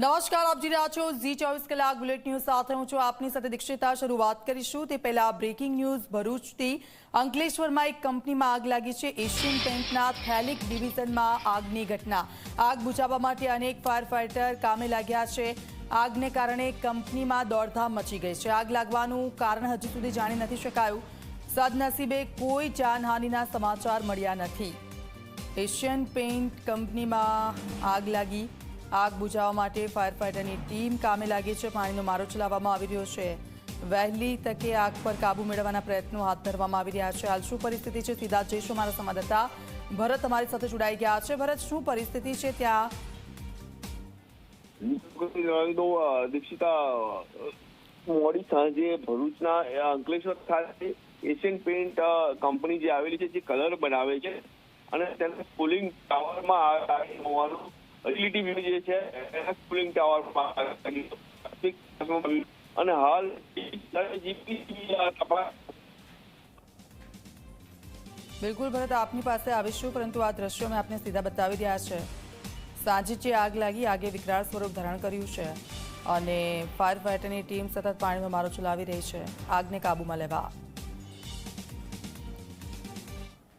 નમસ્કાર, આપ જોઈ રહ્યા છો ઝી ચોવીસ કલાક બુલેટ ન્યૂઝ સાથે હું છું આપની સાથે દીક્ષિતા. શરૂઆત કરીશું તે પહેલા બ્રેકિંગ ન્યૂઝ ભરૂચથી. અંકલેશ્વરમાં એક કંપનીમાં આગ લાગી છે. એશિયન પેન્ટના થેલિક ડિવિઝનમાં આગની ઘટના. આગ બુઝાવવા માટે અનેક ફાયર ફાઇટર કામે લાગ્યા છે. આગને કારણે કંપનીમાં દોડધામ મચી ગઈ છે. આગ લાગવાનું કારણ હજી સુધી જાણી નથી શકાયું. સદનસીબે કોઈ જાનહાનિના સમાચાર મળ્યા નથી. એશિયન પેઇન્ટ કંપનીમાં આગ લાગી. આગ બુઝાવવા માટે ફાયર ફાઈટરની ટીમ કામે લાગી છે. પાણીનો મારો ચલાવવામાં આવી રહ્યો છે. વહેલી તકે આગ પર કાબુ મેળવવાના પ્રયત્નો હાથ ધરવામાં આવી રહ્યા છે. હાલ શું પરિસ્થિતિ છે? સીધા જઈશું અમારા સંવાદદાતા. ભરત અમારી સાથે જોડાઈ ગયા છે. ભરત, શું પરિસ્થિતિ છે ત્યાં? દીક્ષિતા, મોડી સાંજે ભરૂચના અંકલેશ્વર ખાતે એશિયન પેઇન્ટ કંપની જે આવેલી છે, જે કલર બનાવે છે અને તેના કુલિંગ ટાવરમાં હોવાનું યુટિલિટી વ્યૂ જે છે કુલિંગ ટાવર અને હાલ બિલકુલ ભરત, આપની પાસે આવીશું, પરંતુ આ દ્રશ્યો મેં આપને સીધા બતાવી રહ્યા છે. સાંજે આગ લાગી, આગે વિકરાળ સ્વરૂપ ધારણ કર્યું છે. અને ફાયર ફાઈટરની ટીમ સતત પાણીનો મારો ચલાવી રહી છે. આગને કાબૂમાં લેવા.